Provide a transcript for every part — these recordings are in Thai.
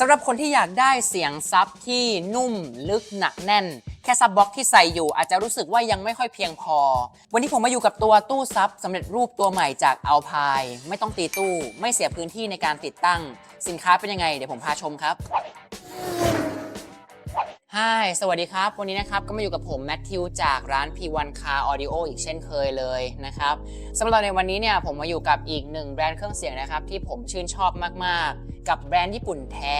สำหรับคนที่อยากได้เสียงซับที่นุ่มลึกหนักแน่น แค่ซับบล็อกที่ใส่อยู่อาจจะรู้สึกว่ายังไม่ค่อยเพียงพอ วันนี้ผมมาอยู่กับตัวตู้ซับสำเร็จรูปตัวใหม่จากอัลพายไม่ต้องตีตู้ ไม่เสียพื้นที่ในการติดตั้ง สินค้าเป็นยังไง เดี๋ยวผมพาชมครับ ฮายสวัสดีครับ วันนี้นะครับก็มาอยู่กับผมแมทธิวจากร้าน P1 Car Audio อีกเช่นเคยเลยนะครับสำหรับในวันนี้เนี่ยผมมาอยู่กับอีกหนึ่งแบรนด์เครื่องเสียงนะครับที่ผมชื่นชอบมากๆ กับแบรนด์ญี่ปุ่นแท้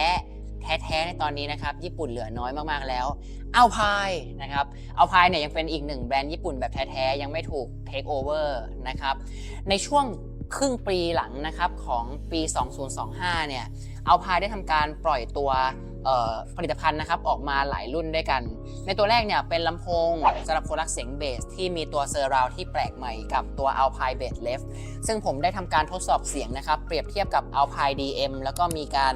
แท้ๆในตอนนี้นะครับญี่ปุ่นเหลือน้อยมากๆแล้วอัลพายนะครับอัลพายเนี่ยยังเป็นอีกหนึ่งแบรนด์ญี่ปุ่นแบบแท้ๆยังไม่ถูกเทคโอเวอร์นะครับในช่วงครึ่งปีหลังนะครับของปี 2025 เนี่ยอัลพายได้ทำการปล่อยตัว ผลิตภัณฑ์นะครับออกมาหลายรุ่นด้วยกัน ในตัวแรกเนี่ยเป็นลำโพงสำหรับคนรักเสียงเบสที่มีตัวเซอร์ราวที่แปลกใหม่กับตัว Alpine Bass Left ซึ่งผมได้ทำการทดสอบเสียงนะครับเปรียบเทียบกับ Alpine DM แล้วก็มีการ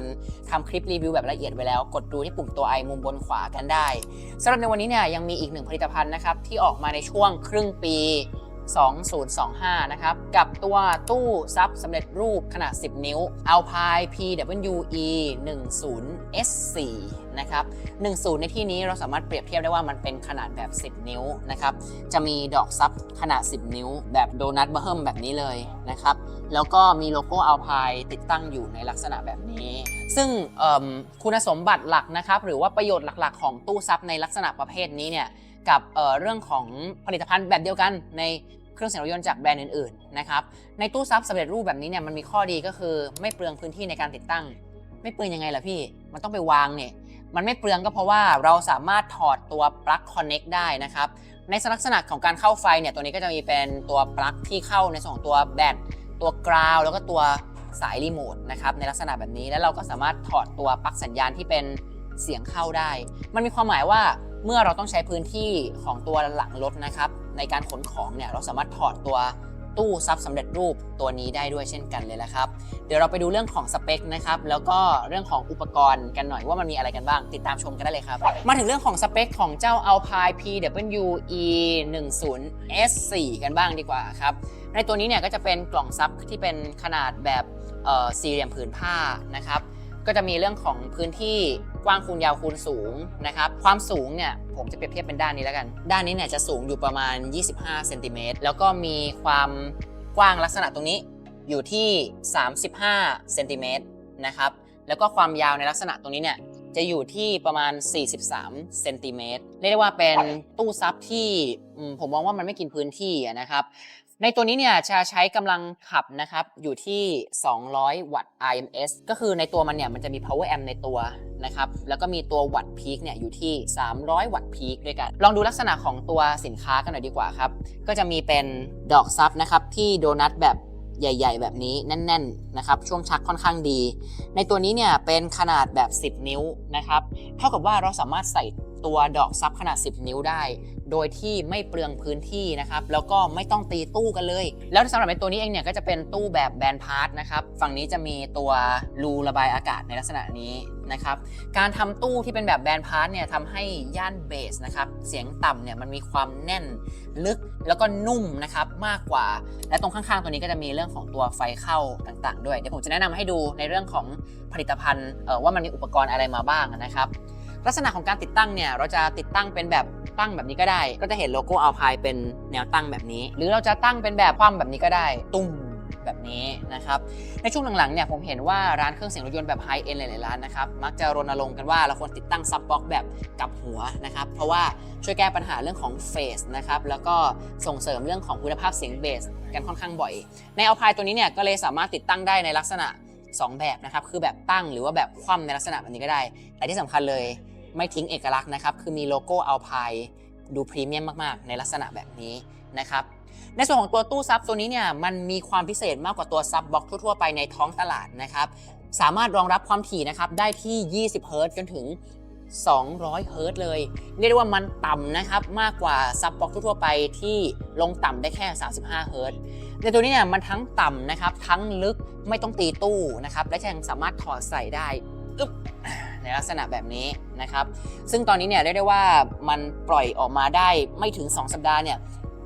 ทำคลิปรีวิวแบบละเอียดไว้แล้ว กดดูที่ปุ่มตัว i มุมบนขวากันได้สำหรับในวันนี้เนี่ยยังมีอีกหนึ่งผลิตภัณฑ์นะครับที่ออกมาในช่วงครึ่งปี 2025 นะครับ กับตัวตู้ซับสำเร็จรูปขนาด 10 นิ้ว Alpine PWE 10 S4 นะครับ 10 ในที่นี้เราสามารถเปรียบเทียบได้ว่ามันเป็นขนาดแบบ 10 นิ้วนะครับ จะมีดอกซับขนาด 10 นิ้ว แบบโดนัทเบอร์เฮิมแบบนี้เลยนะครับ แล้วก็มีโลโก้ Alpine ติดตั้งอยู่ในลักษณะแบบนี้ ซึ่งคุณสมบัติหลักนะครับ หรือว่าประโยชน์หลักๆ ของตู้ซับในลักษณะประเภทนี้เนี่ย กับเเรื่องของผลิตภัณฑ์แบบเดียวกันในเครื่องเสียงรถยนต์จากแบรนด์อื่นๆนะครับในตู้ซับสำเร็จรูปแบบนี้เนี่ยมันมีข้อดีก็คือไม่เปลืองพื้นที่ในการติดตั้ง ไม่เปลืองยังไงล่ะพี่ มันต้องไปวางเนี่ยมันไม่เปลืองก็เพราะว่าเราสามารถถอดตัวปลั๊กคอนเน็กได้นะครับในลักษณะของการเข้าไฟเนี่ยตัวนี้ก็จะมีเป็นตัวปลั๊กที่เข้าในส่วนของตัวแบตตัวกราวแล้วก็ตัวสายรีโมทนะครับในลักษณะแบบนี้แล้วเราก็สามารถถอดตัวปลั๊กสัญญาณที่เป็นเสียงเข้าได้ มันมีความหมายว่า เมื่อเราต้องใช้พื้นที่ของตัวหลังรถนะครับ ในการขนของเนี่ยเราสามารถถอดตัวตู้ซับสำเร็จรูปตัวนี้ได้ด้วยเช่นกันเลยละครับ เดี๋ยวเราไปดูเรื่องของสเปคนะครับ แล้วก็เรื่องของอุปกรณ์กันหน่อยว่ามันมีอะไรกันบ้าง ติดตามชมกันได้เลยครับ มาถึงเรื่องของสเปคของเจ้า Alpine PWE 10 S4 กันบ้างดีกว่าครับ ในตัวนี้เนี่ยก็จะเป็นกล่องซับที่เป็นขนาดแบบสี่เหลี่ยมผืนผ้านะครับ ก็จะมีเรื่องของพื้นที่ กว้างคูณยาวคูณสูงนะครับ ความสูงเนี่ยผมจะเปรียบเทียบเป็นด้านนี้แล้วกัน ด้านนี้เนี่ยจะสูงอยู่ประมาณ 25เซนติเมตรแล้วก็มีความกว้างลักษณะตรงนี้อยู่ที่ 35เซนติเมตรนะครับ แล้วก็ความยาวในลักษณะตรงนี้เนี่ยจะอยู่ที่ประมาณ 43เซนติเมตรเรียกได้ว่าเป็นตู้ซับที่ผมมองว่ามันไม่กินพื้นที่นะครับ ในตัวนี้เนี่ยจะใช้กำลังขับนะครับอยู่ที่ 200 วัตต์ IMS ก็คือในตัวมันเนี่ยมันจะมี power amp ในตัว นะครับ แล้วก็มีตัววัตต์พีคเนี่ยอยู่ที่ 300 วัตต์พีคด้วยกัน ลองดูลักษณะของตัวสินค้ากันหน่อยดีกว่าครับ ก็จะมีเป็นดอกซับนะครับที่โดนัทแบบใหญ่ ๆ แบบนี้แน่น ๆ นะครับ ช่วงชักค่อนข้างดี ในตัวนี้เนี่ยเป็นขนาดแบบ 10 นิ้วนะครับ เท่ากับว่าเราสามารถใส่ตัวดอกซับขนาด 10 นิ้วได้ โดยที่ไม่เปลืองพื้นที่นะครับ แล้วก็ไม่ต้องตีตู้กันเลย แล้วสำหรับในตัวนี้เองเนี่ยก็จะเป็นตู้แบบแบนพาร์ทนะครับ ฝั่งนี้จะมีตัวรูระบายอากาศในลักษณะนี้ นะครับ การทำตู้ที่เป็นแบบแบนพาร์ทเนี่ยทำให้ย่านเบสนะครับ เสียงต่ำเนี่ยมันมีความแน่นลึกแล้วก็นุ่มนะครับมากกว่า และตรงข้างๆ ตัวนี้ก็จะมีเรื่องของตัวไฟเข้าต่างๆ ด้วย เดี๋ยวผมจะแนะนำให้ดูในเรื่องของผลิตภัณฑ์ว่ามันมีอุปกรณ์อะไรมาบ้างนะครับ ลักษณะของการติดตั้งเนี่ยเราจะติดตั้งเป็นแบบตั้งแบบนี้ก็ได้ ก็จะเห็นโลโก้อัลพายเป็นแนวตั้งแบบนี้ หรือเราจะตั้งเป็นแบบคว่ำแบบนี้ก็ได้ ตุ้ม แบบนี้นะครับ ในช่วงหลังๆเนี่ยผมเห็นว่าร้านเครื่องเสียงรถยนต์แบบไฮเอ็นหลายๆร้านนะครับ มักจะรณรงค์กันว่าเราควรติดตั้งซับบ็อกแบบกับหัวนะครับ เพราะว่าช่วยแก้ปัญหาเรื่องของเฟสนะครับ แล้วก็ส่งเสริมเรื่องของคุณภาพเสียงเบสกันค่อนข้างบ่อย ในเอัลพายตัวนี้เนี่ยก็เลยสามารถติดตั้งได้ในลักษณะ 2 แบบนะครับ คือแบบตั้งหรือว่าแบบคว่ำในลักษณะแบบนี้ก็ได้ แต่ที่สำคัญเลยไม่ทิ้งเอกลักษณ์นะครับ คือมีโลโก้เอัลพายดูพรีเมียมมากๆ ในลักษณะแบบนี้นะครับ ในส่วนของตัวตู้ซับตัวนี้เนี่ยมันมีความพิเศษมากกว่าตัวซับบ็อกทั่วๆไปในท้องตลาดนะครับสามารถรองรับความถี่นะครับได้ที่ 20เฮิรตซ์จนถึง 200 เฮิรตซ์เลยเรียกได้ว่ามันต่ำนะครับมากกว่าซับบ็อกทั่วๆไปที่ลงต่ำได้แค่ 35 เฮิรตซ์ในตัวนี้เนี่ยมันทั้งต่ำนะครับทั้งลึกไม่ต้องตีตู้นะครับและยังสามารถถอดใส่ได้อึ๊บในลักษณะแบบนี้นะครับ ซึ่งตอนนี้เนี่ยเรียกได้ว่ามันปล่อยออกมาได้ไม่ถึง 2 สัปดาห์เนี่ย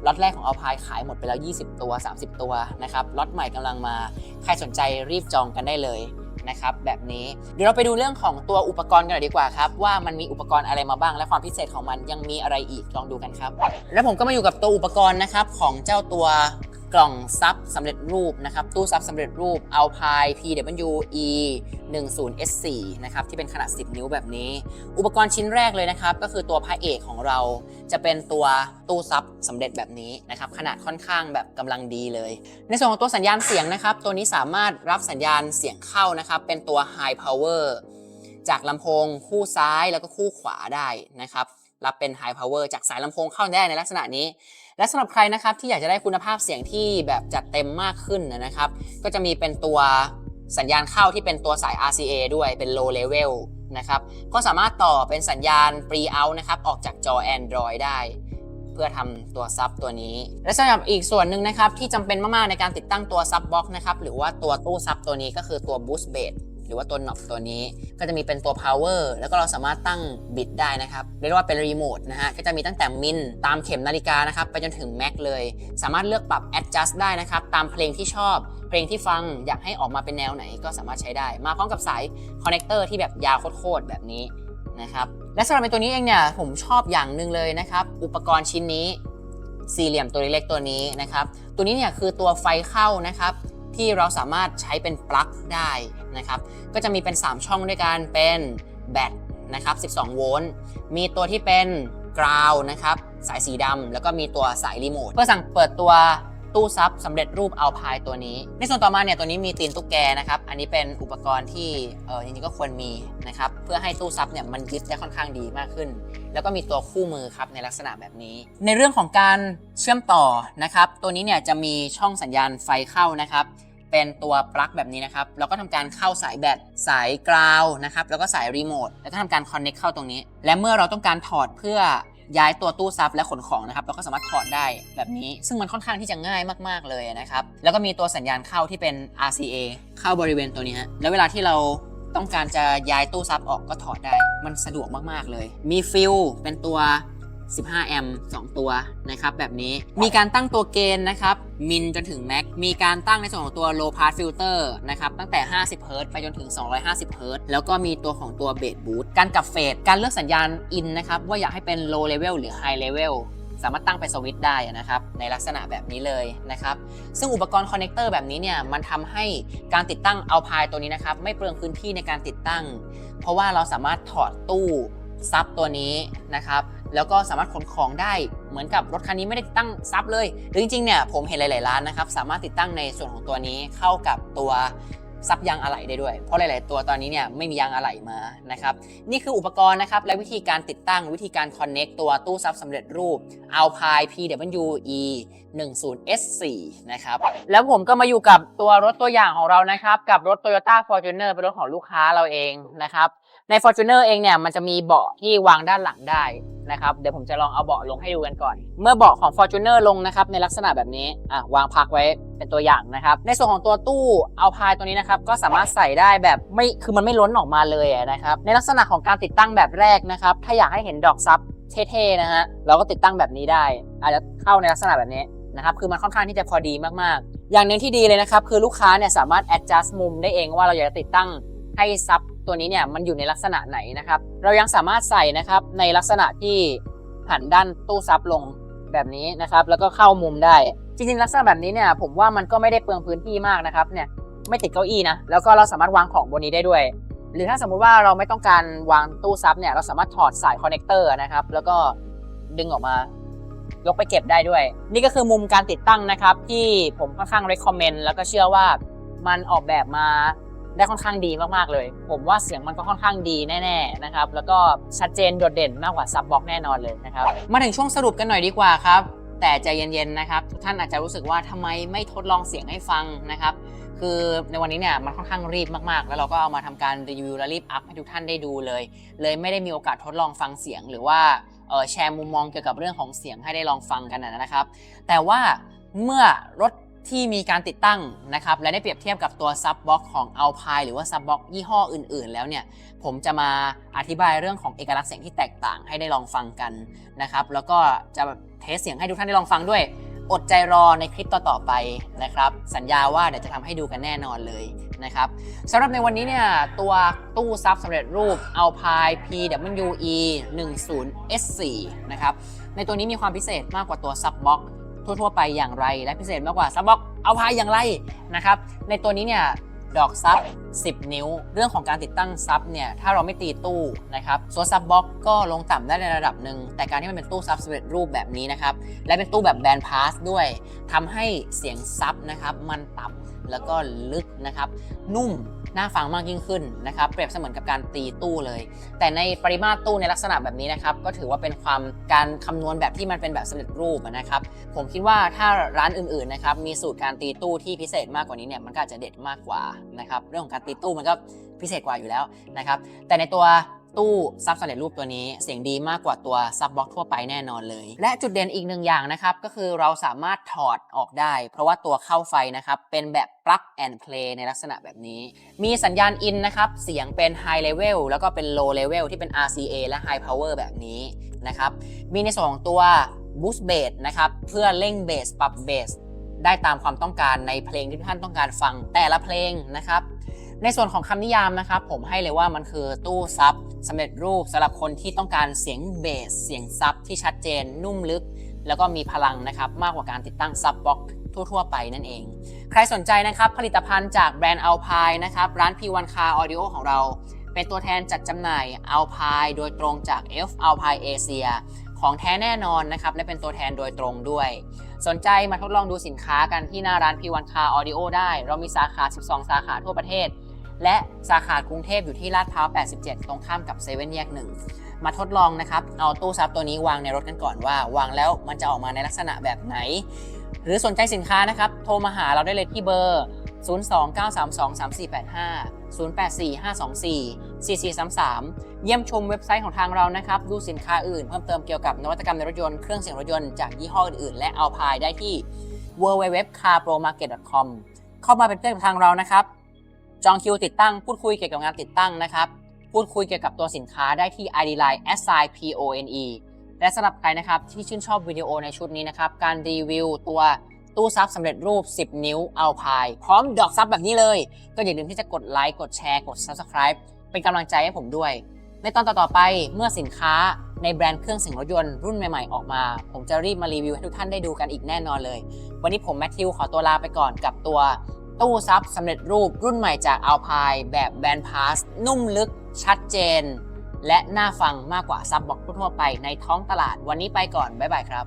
ล็อตแรกของเอาพายขายหมดไปแล้ว 20 ตัว 30 ตัวนะครับล็อตใหม่กำลังมา ใครสนใจรีบจองกันได้เลยนะครับแบบนี้เดี๋ยวเราไปดูเรื่องของตัวอุปกรณ์กันหน่อยดีกว่าครับว่ามันมีอุปกรณ์อะไรมาบ้าง และความพิเศษของมันยังมีอะไรอีกลองดูกันครับ และผมก็มาอยู่กับตัวอุปกรณ์นะครับของเจ้าตัว กล่องซับสำเร็จรูปนะครับ ตู้ซับสำเร็จรูป Alpine PWE 10 S4 นะครับ ที่เป็นขนาด 10 นิ้วแบบนี้ อุปกรณ์ชิ้นแรกเลยนะครับ ก็คือตัวพระเอกของเราจะเป็นตัวตู้ซับสำเร็จแบบนี้นะครับ ขนาดค่อนข้างแบบกำลังดีเลย ในส่วนของตัวสัญญาณเสียงนะครับ ตัวนี้สามารถรับสัญญาณเสียงเข้านะครับ เป็นตัว High Power จากลำโพงคู่ซ้ายแล้วก็คู่ขวาได้นะครับ รับเป็น High Power จากสายลำโพงเข้าได้ในลักษณะนี้ และสำหรับใครนะครับที่อยากจะได้คุณภาพเสียงที่แบบจัดเต็มมากขึ้นนะครับ ก็จะมีเป็นตัวสัญญาณเข้าที่เป็นตัวสาย RCA ด้วยเป็น low level นะครับก็สามารถต่อเป็นสัญญาณ pre out นะครับออกจากจอ Android ได้ เพื่อทำตัวซับตัวนี้ และสำหรับอีกส่วนหนึ่งนะครับที่จำเป็นมาก ๆ ในการติดตั้งตัวซับบ็อกนะครับหรือว่าตัวตู้ซับตัวนี้ก็คือตัว boost bass หรือว่าตัว knob ตัวนี้ ก็จะมีเป็นตัว power แล้วก็เราสามารถตั้งบิตได้นะครับ เรียกว่าเป็นรีโมทนะฮะ ก็จะมีตั้งแต่มินตามเข็มนาฬิกานะครับ ไปจนถึงแม็กเลย สามารถเลือกปรับ adjust ได้นะครับ ตามเพลงที่ชอบ เพลงที่ฟังอยากให้ออกมาเป็นแนวไหนก็สามารถใช้ได้ มาพร้อมกับสายคอนเนคเตอร์ที่แบบยาวโคตรๆแบบนี้นะครับและสำหรับในตัวนี้เองเนี่ยผมชอบอย่างหนึ่งเลยนะครับ อุปกรณ์ชิ้นนี้ สี่เหลี่ยมตัวเล็กๆตัวนี้นะครับ ตัวนี้เนี่ยคือตัวไฟเข้านะครับ ที่เราสามารถใช้เป็นปลั๊กได้นะครับ ก็จะมีเป็น 3 ช่องด้วยกันเป็นแบตนะครับ 12 โวลต์ มีตัวที่เป็นกราวนะครับ สายสีดำแล้วก็มีตัวสายรีโมท เพื่อสั่งเปิดตัว ตู้ซับสำเร็จรูปเอาพายตัวนี้ ในส่วนต่อมาเนี่ยตัวนี้มีตีนตุ๊กแกนะครับ อันนี้เป็นอุปกรณ์ที่เออจริงๆก็ควรมีนะครับ เพื่อให้ตู้ซับเนี่ยมันยึดได้ค่อนข้างดีมากขึ้น แล้วก็มีตัวคู่มือครับในลักษณะแบบนี้ ในเรื่องของการเชื่อมต่อนะครับ ตัวนี้เนี่ยจะมีช่องสัญญาณไฟเข้านะครับเป็นตัวปลั๊กแบบนี้นะครับ แล้วก็ทำการเข้าสายแบต สายกราวนะครับ แล้วก็สายรีโมท แล้วก็ทำการคอนเน็กเข้าตรงนี้ และเมื่อเราต้องการถอดเพื่อ ย้ายตัวตู้ซับและขนของนะครับเราก็สามารถถอดได้แบบนี้ ซึ่งมันค่อนข้างที่จะง่ายมากๆเลยนะครับ แล้วก็มีตัวสัญญาณเข้าที่เป็น RCA เข้าบริเวณตัวนี้ฮะแล้วเวลาที่เราต้องการจะย้ายตู้ซับออกก็ถอดได้ มันสะดวกมากๆเลย มีฟิลเป็นตัว 15 แอมป์2ตัวนะครับแบบนี้มีการตั้งตัวเกณฑ์นะครับมินจนถึงแม็กมีการตั้งในส่วนของตัว low pass filter นะครับตั้งแต่ 50เฮิรตไปจนถึง 250เฮิรตแล้วก็มีตัวของตัวเบสบูทการกับเฟสการเลือกสัญญาณ in นะครับว่าอยากให้เป็น low level หรือ high level สามารถตั้งเป็นสวิตช์ได้นะครับในลักษณะแบบนี้เลยนะครับซึ่งอุปกรณ์คอนเนคเตอร์แบบนี้เนี่ยมันทำให้การติดตั้งเอาพายตัวนี้นะครับไม่เปลืองพื้นที่ในการติดตั้ง เพราะว่าเราสามารถถอดตู้ซับตัวนี้นะครับแล้วก็สามารถขนของได้เหมือนกับรถคันนี้ไม่ได้ติดตั้งซับเลยหรือจริงๆเนี่ยผมเห็นหลายๆร้านนะครับสามารถติดตั้งในส่วนของตัวนี้เข้ากับตัวซับยางอะไหล่ได้ด้วย เพราะหลาย ๆ ตัวตอนนี้เนี่ยไม่มียางอะไหล่มานะครับ นี่คืออุปกรณ์นะครับ และวิธีการติดตั้งวิธีการคอนเน็กตัวตู้ซับสำเร็จรูป Alpine PWE 10 S4 นะครับ แล้วผมก็มาอยู่กับตัวรถตัวอย่างของเรานะครับ กับรถ Toyota Fortuner เป็นรถของลูกค้าเราเองนะครับ ใน Fortuner เองเนี่ยมันจะมีเบาะที่วางด้านหลังได้นะครับเดี๋ยวผมจะลองเอาเบาะลงให้ดูกันก่อน เมื่อเบาะของ Fortuner ลงนะครับในลักษณะแบบนี้อะวางพักไว้เป็นตัวอย่างนะครับ ในส่วนของตัวตู้เอาพายตัวนี้นะครับก็สามารถใส่ได้แบบไม่คือมันไม่ล้นออกมาเลยนะครับในลักษณะของการติดตั้งแบบแรกนะครับ ถ้าอยากให้เห็นดอกซับเท่ๆนะฮะเราก็ติดตั้งแบบนี้ได้ อาจจะเข้าในลักษณะแบบนี้นะครับคือมันค่อนข้างที่จะพอดีมากๆ อย่างหนึ่งที่ดีเลยนะครับคือลูกค้าเนี่ยสามารถ adjust มุมได้เองว่าเราอยากจะติดตั้งให้ซับ ตัวนี้เนี่ยมันอยู่ในลักษณะไหนนะครับ เรายังสามารถใส่นะครับในลักษณะที่หันด้านตู้ซับลงแบบนี้นะครับ แล้วก็เข้ามุมได้ จริงๆ ลักษณะแบบนี้เนี่ยผมว่ามันก็ไม่ได้เปลืองพื้นที่มากนะครับเนี่ยไม่ติดเก้าอี้นะแล้วก็เราสามารถวางของบนนี้ได้ด้วย หรือถ้าสมมุติว่าเราไม่ต้องการวางตู้ซับเนี่ยเราสามารถถอดสายคอนเนคเตอร์นะครับแล้วก็ดึงออกมายกไปเก็บได้ด้วย นี่ก็คือมุมการติดตั้งนะครับ ที่ผมค่อนข้าง recommend แล้วก็เชื่อว่ามันออกแบบมา ได้ค่อนข้างดีมากๆเลย ผมว่าเสียงมันก็ค่อนข้างดีแน่ๆนะครับ แล้วก็ชัดเจนโดดเด่นมากกว่าซับบ็อกแน่นอนเลยนะครับ มาถึงช่วงสรุปกันหน่อยดีกว่าครับ แต่ใจเย็นๆนะครับ ทุกท่านอาจจะรู้สึกว่าทำไมไม่ทดลองเสียงให้ฟังนะครับ คือในวันนี้เนี่ยมันค่อนข้างรีบมากๆ แล้วเราก็เอามาทำการรีวิวและรีบอัพให้ทุกท่านได้ดูเลย เลยไม่ได้มีโอกาสทดลองฟังเสียง หรือว่าแชร์มุมมองเกี่ยวกับเรื่องของเสียงให้ได้ลองฟังกันนะครับ แต่ว่าเมื่อรถ ที่มีการติดตั้งนะครับและได้เปรียบเทียบกับตัวซับบ็อกของ Alpine หรือว่าซับบ็อกยี่ห้ออื่น ๆ แล้วเนี่ยผมจะมาอธิบายเรื่องของเอกลักษณ์เสียงที่แตกต่างให้ได้ลองฟังกันนะครับแล้วก็จะเทสเสียงให้ทุกท่านได้ลองฟังด้วย อดใจรอในคลิปต่อๆไปนะครับสัญญาว่าเดี๋ยวจะทำให้ดูกันแน่นอนเลยนะครับสำหรับในวันนี้เนี่ยตัวตู้ซับสำเร็จรูป Alpine PWE 10 S4 นะครับในตัวนี้มีความพิเศษมากกว่าตัวซับบ็อก ทั่ว ๆ ไปอย่างไร และพิเศษมากกว่าซับบ็อกเอาพายอย่างไรนะครับ ในตัวนี้เนี่ยดอกซับ 10 นิ้ว เรื่องของการติดตั้งซับเนี่ยถ้าเราไม่ตีตู้นะครับโซซับบ็อกก็ลงต่ำได้ในระดับหนึ่ง แต่การที่มันเป็นตู้ซับสำเร็จรูปแบบนี้นะครับ และเป็นตู้แบบแบนพาสด้วยทำให้เสียงซับนะครับมันต่ำ แล้วก็ลึกนะครับ นุ่มน่าฟังมากยิ่งขึ้นนะครับเปรียบเสมือนกับการตีตู้เลย แต่ในปริมาตรตู้ในลักษณะแบบนี้นะครับก็ถือว่าเป็นความการคำนวณแบบที่มันเป็นแบบสำเร็จรูปนะครับผมคิดว่าถ้าร้านอื่นๆนะครับมีสูตรการตีตู้ที่พิเศษมากกว่านี้เนี่ยมันก็อาจจะเด็ดมากกว่านะครับเรื่องของการตีตู้มันก็พิเศษกว่าอยู่แล้วนะครับแต่ในตัว ตู้ซับสำเร็จรูปตัวนี้ เสียงดีมากกว่าตัวซับบล็อกทั่วไปแน่นอนเลย และจุดเด่นอีกหนึ่งอย่างนะครับ ก็คือเราสามารถถอดออกได้ เพราะว่าตัวเข้าไฟนะครับ เป็นแบบ plug and play ในลักษณะแบบนี้ มีสัญญาณ in นะครับ เสียงเป็น high level แล้วก็เป็น low level ที่เป็น RCA และ high power แบบนี้นะครับ มีในส่วนของตัว boost bass นะครับ เพื่อเร่งเบสปรับเบสได้ตามความต้องการในเพลงที่ท่านต้องการฟังแต่ละเพลงนะครับ ในส่วนของคำนิยามนะครับผมให้เลยว่ามันคือตู้ซับสำเร็จรูปสำหรับคนที่ต้องการเสียงเบสเสียงซับที่ชัดเจนนุ่มลึก แล้วก็มีพลังนะครับมากกว่าการติดตั้งซับบ็อกทั่วๆไปนั่นเอง ใครสนใจนะครับผลิตภัณฑ์จากแบรนด์ Alpine นะครับร้าน P1 Car Audio ของเรา เป็นตัวแทนจัดจำหน่าย Alpine โดยตรงจาก F Alpine Asia ของแท้แน่นอนนะครับและเป็นตัวแทนโดยตรงด้วย สนใจมาทดลองดูสินค้ากันที่หน้าร้าน P1 Car Audio ได้ เรามีสาขา 12 สาขาทั่วประเทศ และสาขากรุงเทพอยู่ที่ลาดพร้าว 87 ตรงข้ามกับเซเว่นแยกหนึ่งมาทดลองนะครับ เอาตู้ซับตัวนี้วางในรถกันก่อนว่า วางแล้วมันจะออกมาในลักษณะแบบไหน หรือสนใจสินค้านะครับ โทรมาหาเราได้เลยที่เบอร์ 029323485 0845244433 เยี่ยมชมเว็บไซต์ของทางเรานะครับ ดูสินค้าอื่นเพิ่มเติมเกี่ยวกับนวัตกรรมในรถยนต์ เครื่องเสียงรถยนต์จากยี่ห้ออื่นๆ และเอาพายได้ที่ www.carpromarket.com เข้ามาเป็นเพื่อนกับทางเรานะครับ จองคิวติดตั้งพูดคุยเกี่ยวกับงานติดตั้งนะครับพูดคุยเกี่ยวกับตัวสินค้าได้ที่ ID Line s i p o n e และสำหรับใครนะครับที่ชื่นชอบวิดีโอในชุดนี้นะครับการรีวิวตัวตู้ซับสำเร็จรูป 10 นิ้วเอาพาย พร้อมดอกซับแบบนี้เลย ก็อย่าลืมที่จะกดไลค์กดแชร์กด Subscribe เป็นกำลังใจให้ผมด้วย ในตอนต่อๆไปเมื่อสินค้าในแบรนด์เครื่องเสียงรถยนต์รุ่นใหม่ๆ ออกมา ผมจะรีบมารีวิวให้ทุกท่านได้ดูกันอีกแน่นอนเลย วันนี้ผมแมทธิวขอตัวลาไปก่อนกับตัว ตู้ซับสำเร็จรูปรุ่นใหม่จาก Alpine แบบแบนพาสนุ่มลึก ชัดเจน และน่าฟังมากกว่าซับบ็อกทั่วไปในท้องตลาดวันนี้ไปก่อน บ๊ายบายครับ